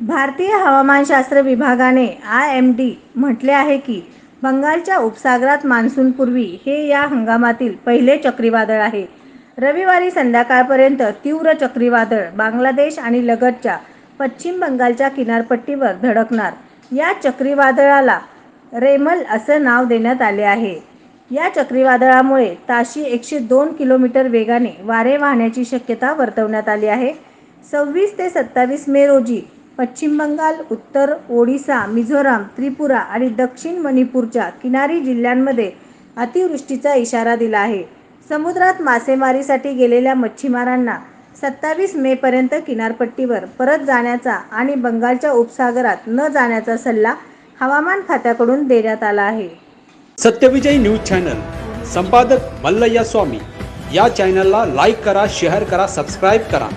भारतीय हवामानशास्त्र विभागाने आय एम डी म्हटले आहे की बंगालच्या उपसागरात मान्सूनपूर्वी हे या हंगामातील पहिले चक्रीवादळ आहे. रविवारी संध्याकाळपर्यंत तीव्र चक्रीवादळ बांगलादेश आणि लगतच्या पश्चिम बंगालच्या किनारपट्टीवर धडकणार. या चक्रीवादळाला रेमल असं नाव देण्यात आले आहे. या चक्रीवादळामुळे ताशी एकशे दोन किलोमीटर वेगाने वारे वाहण्याची शक्यता वर्तवण्यात आली आहे. सव्वीस ते सत्तावीस मे रोजी पश्चिम बंगाल उत्तर ओडिसा मिझोराम त्रिपुरा आणि दक्षिण मणिपूरच्या किनारी जिल्ह्यांमध्ये अतिवृष्टीचा इशारा दिला आहे. समुद्रात मासेमारीसाठी गेलेल्या मच्छीमारांना सत्तावीस मेपर्यंत किनारपट्टीवर परत जाण्याचा आणि बंगालच्या उपसागरात न जाण्याचा सल्ला हवामान खात्याकडून देण्यात आला आहे. Satyavijay news channel. संपादक मल्लय्या स्वामी. या चॅनलला लाईक करा शेअर करा सबस्क्राईब करा.